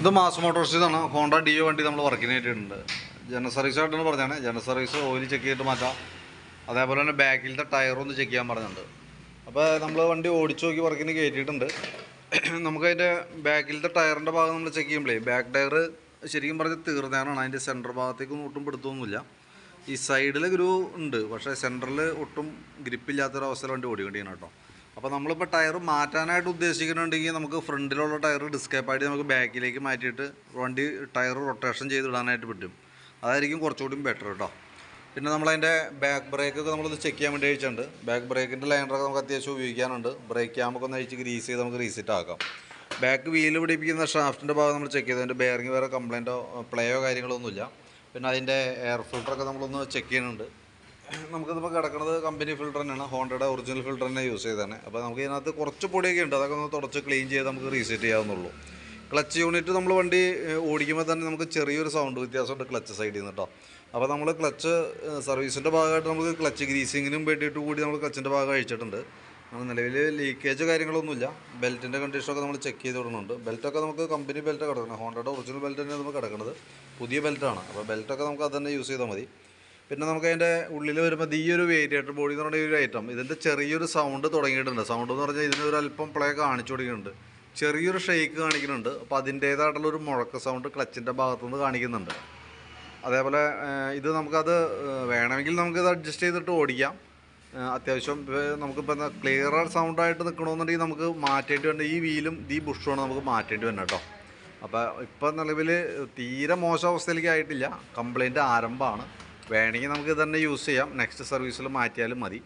ഇത് mass മോട്ടോഴ്സിന്നാണ് Honda Dio വണ്ടി നമ്മൾ വർക്കിനായിട്ടുണ്ട് ജനറൽ സർവീസ് ആയിട്ടാണ് പറഞ്ഞാണ് ജനറൽ സർവീസ് ഓയിൽ ചെക്ക് ചെയ്തിട്ട് മാറ്റാം. അതേപോലെ തന്നെ ബാക്കിലത്തെ ടയർ ഒന്ന് ചെക്ക് ചെയ്യാൻ പറഞ്ഞിട്ടുണ്ട്. അപ്പോൾ നമ്മൾ വണ്ടി ഓടിച്ചു നോക്കി വർക്കിന് കയറ്റിയിട്ടുണ്ട് നമുക്കതിന്റെ ബാക്കിലത്തെ ടയറിന്റെ ഭാഗം നമ്മൾ ചെക്ക് ചെയ്യുമ്പോഴേ ബാക്ക് ടയർ ശരിക്കും പറഞ്ഞാൽ തീർന്നതാണ് അതിന്റെ സെന്റർ ഭാഗത്തേക്കൊന്നും ഒട്ടും പെടുത്തൊന്നുമില്ല ഈ സൈഡിൽ ഗ്രൂ ഉണ്ട്. പക്ഷേ സെന്ററിൽ ഒട്ടും ഗ്രിപ്പില്ലാത്തൊരവസ്ഥയിൽ വണ്ടി ഓടിക്കൊണ്ടിരിക്കണം കേട്ടോ. അപ്പോൾ നമ്മളിപ്പോൾ ടയർ മാറ്റാനായിട്ട് ഉദ്ദേശിക്കുന്നുണ്ടെങ്കിൽ നമുക്ക് ഫ്രണ്ടിലുള്ള ടയർ ഡിസ്കേപ്പായിട്ട് നമുക്ക് ബാക്കിലേക്ക് മാറ്റിയിട്ട് വണ്ടി ടയർ റൊട്ടേഷൻ ചെയ്ത് ഇടാനായിട്ട് പറ്റും. അതായിരിക്കും കുറച്ചുകൂടി ബെറ്റർ കേട്ടോ പിന്നെ നമ്മളതിന്റെ ബാക്ക് ബ്രേക്കൊക്കെ നമ്മളൊന്ന് ചെക്ക് ചെയ്യാൻ വേണ്ടി അയച്ചിട്ടുണ്ട് ബാക്ക് ബ്രേക്കിന്റെ ലൈനറൊക്കെ നമുക്ക് അത്യാവശ്യം ഉപയോഗിക്കാനുണ്ട്. ബ്രേക്ക് ക്യാമൊക്കെ ഒന്ന് അഴിച്ച് ഗ്രീസ് ചെയ്ത് നമുക്ക് റീസെറ്റ് ആക്കാം. ബാക്ക് വീൽ പിടിപ്പിക്കുന്ന ഷാഫ്റ്റിന്റെ ഭാഗം നമ്മൾ ചെക്ക് ചെയ്തു. അതിന്റെ ബെയറിങ് വേറെ കംപ്ലൈന്റോ പ്ലേയോ കാര്യങ്ങളോ ഒന്നുമില്ല. പിന്നെ അതിന്റെ എയർ ഫിൽട്ടറൊക്കെ നമ്മളൊന്ന് ചെക്ക് ചെയ്യുന്നുണ്ട്. നമുക്കിതിപ്പോൾ കിടക്കുന്നത് കമ്പനി ഫിൽട്ടർ തന്നെയാണ്. ഹോണ്ടയുടെ ഒറിജിനൽ ഫിൽട്ടർ തന്നെ യൂസ് ചെയ്തതാണ്. അപ്പോൾ നമുക്ക് ഇതിനകത്ത് കുറച്ച് പൊടിയൊക്കെ ഉണ്ട്. അതൊക്കെ ഒന്ന് തുടച്ച് ക്ലീൻ ചെയ്ത് നമുക്ക് റീസെറ്റ് ചെയ്യാവുന്നുള്ളൂ. ക്ലച്ച് യൂണിറ്റ് നമ്മൾ വണ്ടി ഓടിക്കുമ്പോൾ തന്നെ നമുക്ക് ചെറിയൊരു സൗണ്ട് വ്യത്യാസമുണ്ട് ക്ലച്ച് സൈഡിൽ നിന്ന് കേട്ടോ അപ്പോൾ നമ്മൾ ക്ലച്ച് സർവീസിന്റെ ഭാഗമായിട്ട് നമുക്ക് ക്ലച്ച് ഗ്രീസിങ്ങിനും വേണ്ടിയിട്ട് കൂടി നമ്മൾ ക്ലച്ചിന്റെ ഭാഗം അഴിച്ചിട്ടുണ്ട്. നിലവിൽ ലീക്കേജ് കാര്യങ്ങളൊന്നുമില്ല. ബെൽറ്റിന്റെ കണ്ടീഷനൊക്കെ നമ്മൾ ചെക്ക് ചെയ്ത് വിടുന്നുണ്ട് ബെൽറ്റൊക്കെ നമുക്ക് കമ്പനി ബെൽറ്റ് കിടക്കണം. ഹോണ്ടയുടെ ഒറിജിനൽ ബെൽറ്റ് തന്നെയാണ് നമുക്ക് കിടക്കുന്നത് പുതിയ ബെൽറ്റാണ് അപ്പോൾ ബെൽറ്റൊക്കെ നമുക്ക് അത് തന്നെ യൂസ് ചെയ്താൽ മതി. പിന്നെ നമുക്ക് അതിന്റെ ഉള്ളിൽ വരുമ്പോൾ ഈ ഒരു വേരിയേറ്റർ ബോഡി എന്ന് പറഞ്ഞ ഒരു ഐറ്റം ഇതിന്റെ ചെറിയൊരു സൗണ്ട് തുടങ്ങിയിട്ടുണ്ട്. സൗണ്ട് എന്ന് പറഞ്ഞാൽ ഇതിനൊരു അല്പം പ്ലേ കാണിച്ചു തുടങ്ങിയിട്ടുണ്ട് ചെറിയൊരു ഷെയ്ക്ക് കാണിക്കുന്നുണ്ട്. അപ്പോൾ അതിന്റേതായിട്ടുള്ള ഒരു മുഴക്ക സൗണ്ട് ക്ലച്ചിന്റെ ഭാഗത്തുനിന്ന് കാണിക്കുന്നുണ്ട്. അതേപോലെ ഇത് നമുക്കത് വേണമെങ്കിൽ നമുക്കിത് അഡ്ജസ്റ്റ് ചെയ്തിട്ട് ഓടിക്കാം. അത്യാവശ്യം നമുക്കിപ്പോൾ എന്താ ക്ലിയർ സൗണ്ടായിട്ട് നിൽക്കണമെന്നുണ്ടെങ്കിൽ നമുക്ക് മാറ്റേണ്ടി വേണ്ട ഈ വീലും ഈ ബുഷുമാണ് നമുക്ക് മാറ്റേണ്ടി വരണം കേട്ടോ. അപ്പോൾ ഇപ്പം നിലവിൽ തീരെ മോശം അവസ്ഥയിലേക്ക് ആയിട്ടില്ല. കംപ്ലൈന്റ് ആരംഭമാണ്. വേണമെങ്കിൽ നമുക്ക് ഇത് തന്നെ യൂസ് ചെയ്യാം. നെക്സ്റ്റ് സർവീസിൽ മാറ്റിയാലും മതി.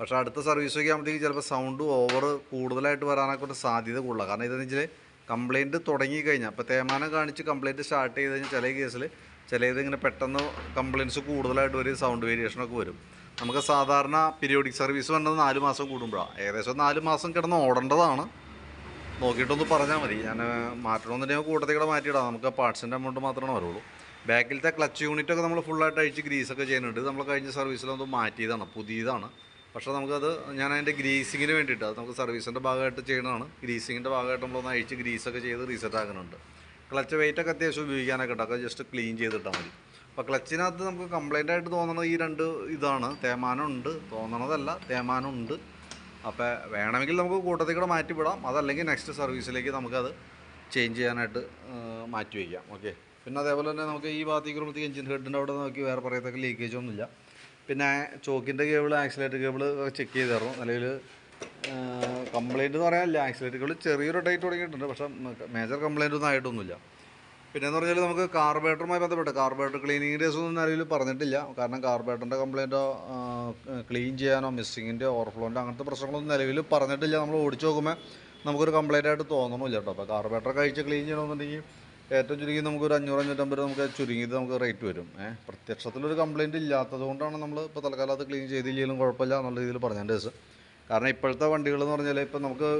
പക്ഷേ അടുത്ത സർവീസ് ഒക്കെ ആകുമ്പോഴത്തേക്ക് ചിലപ്പോൾ സൗണ്ട് ഓവർ കൂടുതലായിട്ട് വരാനൊക്കെ ഒരു സാധ്യത കൂടുതലാണ് കാരണം ഇതെന്ന് വെച്ചാൽ തുടങ്ങി തുടങ്ങിക്കഴിഞ്ഞാൽ അപ്പോൾ തേമാനം കാണിച്ച് കംപ്ലയിന്റ് സ്റ്റാർട്ട് ചെയ്ത് കഴിഞ്ഞാൽ ചില കേസിൽ ചിലത് ഇങ്ങനെ പെട്ടെന്ന് കംപ്ലയിന്റ്സ് കൂടുതലായിട്ട് വരും സൗണ്ട് വേരിയേഷനൊക്കെ വരും. നമുക്ക് സാധാരണ പീരിയോഡിക് സർവീസ് വേണ്ടത് നാല് മാസം കൂടുമ്പോഴാണ് ഏകദേശം നാല് മാസം കിടന്ന് ഓടേണ്ടതാണ്. നോക്കിയിട്ടൊന്ന് പറഞ്ഞാൽ മതി. ഞാൻ മാറ്റണമെന്നുണ്ടെങ്കിൽ കൂട്ടത്തിൽ കൂടെ മാറ്റിയിടാം. നമുക്ക് പാർട്സിന്റെ എമൗണ്ട് മാത്രമേ വരുള്ളൂ. ബാക്കിലത്തെ ക്ലച്ച് യൂണിറ്റൊക്കെ നമ്മൾ ഫുള്ളായിട്ട് അഴിച്ച് ഗ്രീസൊക്കെ ചെയ്യുന്നുണ്ട്. നമ്മൾ കഴിഞ്ഞ സർവീസിലൊന്നും മാറ്റിയതാണ് പുതിയതാണ്. പക്ഷേ നമുക്കത് ഞാൻ അതിന്റെ ഗ്രീസിങ്ങിന് വേണ്ടിയിട്ട് അത് നമുക്ക് സർവീസിന്റെ ഭാഗമായിട്ട് ചെയ്യുന്നതാണ്. ഗ്രീസിങ്ങിന്റെ ഭാഗമായിട്ട് നമ്മളൊന്ന് അഴിച്ച് ഗ്രീസൊക്കെ ചെയ്ത് റീസെറ്റ് ആക്കുന്നുണ്ട്. ക്ലച്ച് വെയിറ്റൊക്കെ അത്യാവശ്യം ഉപയോഗിക്കാനൊക്കെ ഉണ്ടാക്കുക ജസ്റ്റ് ക്ലീൻ ചെയ്തിട്ടാൽ മതി. അപ്പോൾ ക്ലച്ചിനകത്ത് നമുക്ക് കംപ്ലൈന്റ് ആയിട്ട് തോന്നുന്നത് ഈ രണ്ട് ഇതാണ്. തേമാനമുണ്ട് തോന്നണതല്ല തേമാനമുണ്ട് അപ്പോൾ വേണമെങ്കിൽ നമുക്ക് കൂട്ടത്തിൽ കൂടെ മാറ്റിവിടാം അതല്ലെങ്കിൽ നെക്സ്റ്റ് സർവീസിലേക്ക് നമുക്കത് ചേഞ്ച് ചെയ്യാനായിട്ട് മാറ്റി വയ്ക്കാം. ഓക്കെ പിന്നെ അതേപോലെ തന്നെ നമുക്ക് ഈ ഭാഗത്തേക്ക് വരുമ്പോഴത്തേക്ക് എഞ്ചിൻ ഹെഡിന്റെ അവിടെ നോക്കി വേറെ പറയത്തക്ക ലീക്കേജ് ഒന്നുമില്ല. പിന്നെ ചോക്കിന്റെ കേബിൾ ആക്സിലേറ്റർ കേബിൾ ചെക്ക് ചെയ്തായിരുന്നു. നിലവിൽ കംപ്ലയിന്റ് എന്ന് പറയാനില്ല. ആക്സിലേറ്റർ കേബിൾ ചെറിയൊരു ടൈറ്റ് തുടങ്ങിയിട്ടുണ്ട്. പക്ഷേ മേജർ കംപ്ലയിന്റ് ഒന്നും ആയിട്ടൊന്നുമില്ല. പിന്നെ എന്ന് പറഞ്ഞാൽ നമുക്ക് കാർബേറ്ററുമായി ബന്ധപ്പെട്ട് കാർബേറ്റർ ക്ലീനിങ് ഡേസ് ഒന്നും നിലവിൽ പറഞ്ഞിട്ടില്ല. കാരണം കാർബേറ്ററിന്റെ കംപ്ലയിന്റോ ക്ലീൻ ചെയ്യാനോ മിസ്സിങ്ങിന്റെ ഓവർഫ്ലോന്റെ അങ്ങനത്തെ പ്രശ്നങ്ങളൊന്നും നിലവിൽ പറഞ്ഞിട്ടില്ല. നമ്മൾ ഓടിച്ച് നോക്കുമ്പോൾ നമുക്കൊരു കംപ്ലയിന്റ് ആയിട്ട് തോന്നണമില്ല കേട്ടോ. അപ്പോൾ കാർബേറ്റർ കഴിച്ച് ക്ലീൻ ചെയ്യണമെന്നുണ്ടെങ്കിൽ ഏറ്റവും ചുരുങ്ങി നമുക്കൊരു അഞ്ഞൂറ് അഞ്ഞൂറ്റമ്പത് നമുക്ക് ചുരുങ്ങിയത് നമുക്ക് റേറ്റ് വരും. ഏഹ് പ്രത്യക്ഷത്തിലൊരു കംപ്ലയിന്റ് ഇല്ലാത്തത് കൊണ്ടാണ് നമ്മൾ ഇപ്പോൾ തൽക്കാലം അത് ക്ലീൻ ചെയ്തില്ലെങ്കിലും കുഴപ്പമില്ല എന്നുള്ള രീതിയിൽ പറഞ്ഞതിന്റെ കേസ് കാരണം ഇപ്പോഴത്തെ വണ്ടികൾ എന്ന് പറഞ്ഞാൽ ഇപ്പോൾ നമുക്ക്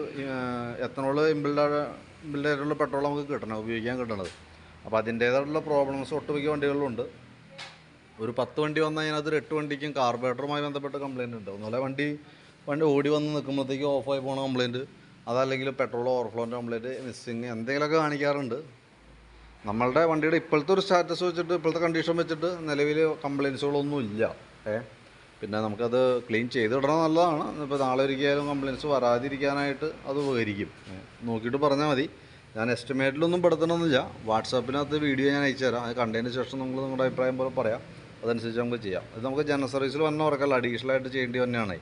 എത്തനോൾ ഇമ്പിൾഡ് ഇമ്പിൾഡ് പെട്രോൾ നമുക്ക് കിട്ടണം ഉപയോഗിക്കാൻ കിട്ടണത്. അപ്പോൾ അതിന്റേതായിട്ടുള്ള പ്രോബ്ലംസ് ഒട്ടുമിക്ക വണ്ടികളിലുണ്ട്. ഒരു പത്ത് വണ്ടി വന്നാൽ അതിനകത്ത് എട്ട് വണ്ടിക്കും കാർബറേറ്ററുമായി ബന്ധപ്പെട്ട കംപ്ലയിന്റ് ഉണ്ട്. ഒന്നുമില്ല വണ്ടി വണ്ടി ഓടി വന്ന് നിൽക്കുമ്പോഴത്തേക്ക് ഓഫായി പോകുന്ന കംപ്ലയിന്റ് അതല്ലെങ്കിൽ പെട്രോൾ ഓവർഫ്ലോന്റെ കംപ്ലയിന്റ് മിസ്സിങ് എന്തെങ്കിലുമൊക്കെ കാണിക്കാറുണ്ട്. നമ്മളുടെ വണ്ടിയുടെ ഇപ്പോഴത്തെ ഒരു സ്റ്റാറ്റസ് വെച്ചിട്ട് ഇപ്പോഴത്തെ കണ്ടീഷൻ വെച്ചിട്ട് നിലവിൽ കംപ്ലയിൻസുകളൊന്നും ഇല്ല. ഏ? പിന്നെ നമുക്കത് ക്ലീൻ ചെയ്തിടണം നല്ലതാണ്. ഇപ്പോൾ നാളെ ഒരിക്കലും കംപ്ലയിൻസ് വരാതിരിക്കാനായിട്ട് അത് ഉപകരിക്കും. നോക്കിയിട്ട് പറഞ്ഞാൽ മതി. ഞാൻ എസ്റ്റിമേറ്റിലൊന്നും പെടുത്തണമെന്നില്ല വാട്സാപ്പിനകത്ത് വീഡിയോ ഞാൻ അയച്ചു തരാം അത് കണ്ടതിന് ശേഷം നിങ്ങൾ നിങ്ങളുടെ അഭിപ്രായം പോലെ പറയാം. അതനുസരിച്ച് നമുക്ക് ചെയ്യാം. അത് നമുക്ക് ജനറൽ സർവീസിൽ വന്ന ഉറക്കല്ല. അഡീഷണൽ ആയിട്ട് ചെയ്യേണ്ടി തന്നെയാണ്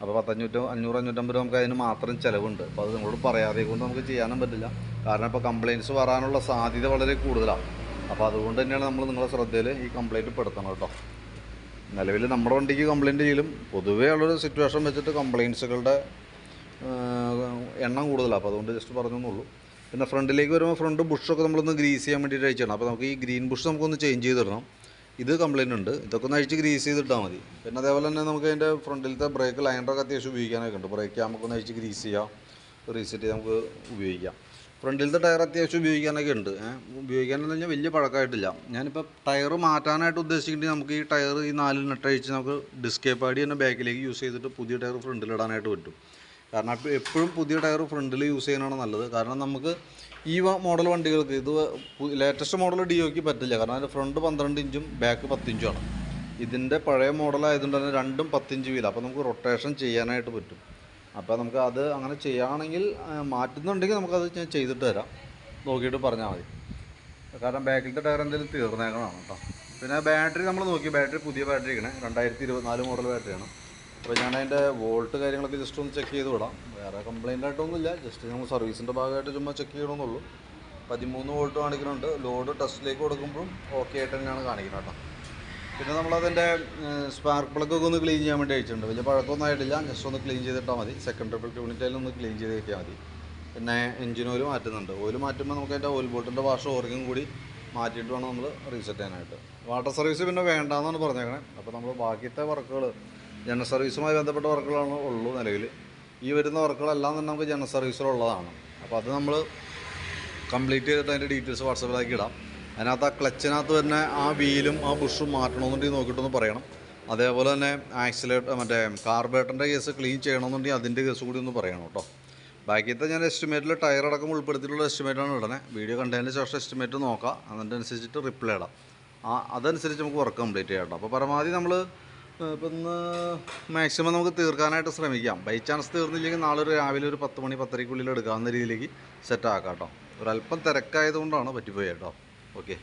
അപ്പോൾ പത്തഞ്ഞൂറ്റോ അഞ്ഞൂറ് അഞ്ഞൂറ്റമ്പത് നമുക്ക് അതിന് മാത്രം ചിലവുണ്ട്. അപ്പോൾ അത് നിങ്ങളോട് പറയാതെ കൊണ്ട് നമുക്ക് ചെയ്യാനും പറ്റില്ല. കാരണം ഇപ്പോൾ കംപ്ലയിന്റ്സ് വരാനുള്ള സാധ്യത വളരെ കൂടുതലാണ്. അപ്പോൾ അതുകൊണ്ട് തന്നെയാണ് നമ്മൾ നിങ്ങളുടെ ശ്രദ്ധയിൽ ഈ കംപ്ലയിന്റ് പെടുത്തണം കേട്ടോ. നിലവിൽ നമ്മുടെ വണ്ടിക്ക് കംപ്ലയിന്റ് ചെയ്യലും പൊതുവേ ഉള്ളൊരു സിറ്റുവേഷൻ വെച്ചിട്ട് കംപ്ലയിൻസുകളുടെ എണ്ണം കൂടുതലാണ് അപ്പോൾ അതുകൊണ്ട് ജസ്റ്റ് പറഞ്ഞെന്നുള്ളൂ പിന്നെ ഫ്രണ്ടിലേക്ക് വരുമ്പോൾ ഫ്രണ്ട് ബുഷൊക്കെ നമ്മളൊന്ന് ഗ്രീസ് ചെയ്യാൻ വേണ്ടിയിട്ട് അയച്ചാണ്. അപ്പോൾ നമുക്ക് ഈ ഗ്രീൻ ബുഷ് നമുക്കൊന്ന് ചേഞ്ച് ചെയ്തിടണം. ഇത് കംപ്ലയിന്റ് ഉണ്ട്. ഇതൊക്കെ ഒന്ന് അഴിച്ച് ഗ്രീസ് ചെയ്തിട്ടാൽ മതി. പിന്നെ അതേപോലെ തന്നെ നമുക്ക് അതിന്റെ ഫ്രണ്ടിലത്തെ ബ്രേക്ക് ലൈനറൊക്കെ അത്യാവശ്യം ഉപയോഗിക്കാനൊക്കെ ഉണ്ട്. ബ്രേക്ക് നമുക്ക് ഒന്ന് അഴിച്ച് ഗ്രീസ് ചെയ്യാം. റീസെറ്റ് ചെയ്ത് നമുക്ക് ഉപയോഗിക്കാം. ഫ്രണ്ടിലത്തെ ടയർ അത്യാവശ്യം ഉപയോഗിക്കാനൊക്കെ ഉണ്ട്. ഉപയോഗിക്കാനെന്ന് പറഞ്ഞാൽ വലിയ പഴക്കമായിട്ടില്ല ഞാനിപ്പോൾ ടയർ മാറ്റാനായിട്ട് ഉദ്ദേശിക്കേണ്ടി നമുക്ക് ഈ ടയർ ഈ നാല് നെട്ടഴിച്ച് നമുക്ക് ഡിസ്കേ പാടി തന്നെ ബാക്കിലേക്ക് യൂസ് ചെയ്തിട്ട് പുതിയ ടയർ ഫ്രണ്ടിലിടാനായിട്ട് പറ്റും. കാരണം എപ്പോഴും പുതിയ ടയർ ഫ്രണ്ടിൽ യൂസ് ചെയ്യാനാണ് നല്ലത്. കാരണം നമുക്ക് ഈ മോഡൽ വണ്ടികൾക്ക് ഇത് ലേറ്റസ്റ്റ് മോഡൽ ഡിയോയ്ക്ക് പറ്റില്ല. കാരണം അതിന്റെ ഫ്രണ്ട് പന്ത്രണ്ട് ഇഞ്ചും ബാക്ക് പത്തിഞ്ചുമാണ് ഇതിന്റെ പഴയ മോഡലായതുകൊണ്ട് തന്നെ രണ്ടും പത്തിഞ്ച് വീല. അപ്പോൾ നമുക്ക് റൊട്ടേഷൻ ചെയ്യാനായിട്ട് പറ്റും. അപ്പോൾ നമുക്ക് അത് അങ്ങനെ ചെയ്യുകയാണെങ്കിൽ മാറ്റുന്നുണ്ടെങ്കിൽ നമുക്കത് ഞാൻ ചെയ്തിട്ട് തരാം. നോക്കിയിട്ട് പറഞ്ഞാൽ മതി. കാരണം ബാക്കിലത്തെ ടയർ എന്തെങ്കിലും തീർന്നേക്കണമാണ് കേട്ടോ പിന്നെ ബാറ്ററി നമ്മൾ നോക്കി. ബാറ്ററി പുതിയ ബാറ്ററി ആണ് രണ്ടായിരത്തി ഇരുപത്തിനാല് മോഡൽ ബാറ്ററിയാണ് അപ്പോൾ ഞാൻ അതിന്റെ വോൾട്ട് കാര്യങ്ങളൊക്കെ ജസ്റ്റ് ഒന്ന് ചെക്ക് ചെയ്ത് വിടാം. വേറെ കംപ്ലൈന്റ് ആയിട്ടൊന്നുമില്ല. ജസ്റ്റ് നമ്മൾ സർവീസിന്റെ ഭാഗമായിട്ട് ചുമ്മാ ചെക്ക് ചെയ്യണമെന്നുള്ളൂ പതിമൂന്ന് വോൾട്ട് കാണിക്കുന്നുണ്ട്. ലോഡ് ടെസ്റ്റിലേക്ക് കൊടുക്കുമ്പോഴും ഓക്കെ ആയിട്ട് തന്നെയാണ് കാണിക്കുന്നത് കേട്ടോ. പിന്നെ നമ്മളതിന്റെ സ്പാർക്ക് പ്ലഗ് ഒക്കെ ഒന്ന് ക്ലീൻ ചെയ്യാൻ വേണ്ടി അയച്ചിട്ടുണ്ട്. വലിയ പഴക്കമൊന്നും ആയിട്ടില്ല. ജസ്റ്റ് ഒന്ന് ക്ലീൻ ചെയ്തിട്ടാൽ മതി. സെക്കൻഡ് ട്രിപ്പിൾ യൂണിറ്റായാലും ഒന്ന് ക്ലീൻ ചെയ്ത് കിട്ടിയാൽ മതി. പിന്നെ എഞ്ചിൻ ഓയിൽ മാറ്റുന്നുണ്ട്. ഓയിൽ മാറ്റുമ്പോൾ നമുക്ക് അതിന്റെ ഓയിൽ ബോട്ടിന്റെ വാഷ് ഓർഗും കൂടി മാറ്റിയിട്ട് വേണം നമ്മൾ റീസെറ്റ് ചെയ്യാനായിട്ട്. വാട്ടർ സർവീസ് പിന്നെ വേണ്ടാന്നാണ് പറഞ്ഞേക്കണേ. അപ്പോൾ നമ്മൾ ബാക്കിയത്തെ വർക്കുകൾ ജനറൽ സർവീസുമായി ബന്ധപ്പെട്ട വർക്കുകളാണ് ഉള്ളൂ നിലവിൽ. ഈ വരുന്ന വർക്കുകളെല്ലാം തന്നെ നമുക്ക് ജനറൽ സർവീസിലുള്ളതാണ്. അപ്പോൾ അത് നമ്മൾ കംപ്ലീറ്റ് ചെയ്തിട്ട് അതിന്റെ ഡീറ്റെയിൽസ് വാട്സപ്പിലാക്കി ഇടാം. അതിനകത്ത് ആ ക്ലച്ചിനകത്ത് തന്നെ ആ വീലും ആ ബുഷും മാറ്റണമെന്നുണ്ടെങ്കിൽ നോക്കിയിട്ടൊന്ന് പറയണം. അതേപോലെ തന്നെ ആക്സിലേറ്റർ മറ്റേ കാർബേറ്ററിന്റെ കേസ് ക്ലീൻ ചെയ്യണമെന്നുണ്ടെങ്കിൽ അതിന്റെ കേസ് കൂടി ഒന്ന് പറയണം കേട്ടോ. ബാക്കിയത്തെ ഞാൻ എസ്റ്റിമേറ്റിൽ ടയർ അടക്കം ഉൾപ്പെടുത്തിയിട്ടുള്ള എസ്റ്റിമേറ്റാണ് ഇടണേ. വീഡിയോ കണ്ടതിന് ശേഷം എസ്റ്റിമേറ്റ് നോക്കാം. അതിന്റെ അനുസരിച്ചിട്ട് റിപ്ലൈ ഇടാം. ആ അതനുസരിച്ച് നമുക്ക് വർക്ക് കംപ്ലീറ്റ് ചെയ്യാം കേട്ടോ. അപ്പോൾ പരമാവധി നമ്മൾ ഇപ്പം ഇന്ന് മാക്സിമം നമുക്ക് തീർക്കാനായിട്ട് ശ്രമിക്കാം. ബൈ ചാൻസ് തീർന്നില്ലെങ്കിൽ നാളെ ഒരു രാവിലെ ഒരു പത്ത് മണി പത്തരയ്ക്കുള്ളിൽ എടുക്കാവുന്ന രീതിയിലേക്ക് സെറ്റ് ആക്കാം കേട്ടോ ഒരല്പം തിരക്കായതുകൊണ്ടാണ് പറ്റിപ്പോയി കേട്ടോ ഓക്കെ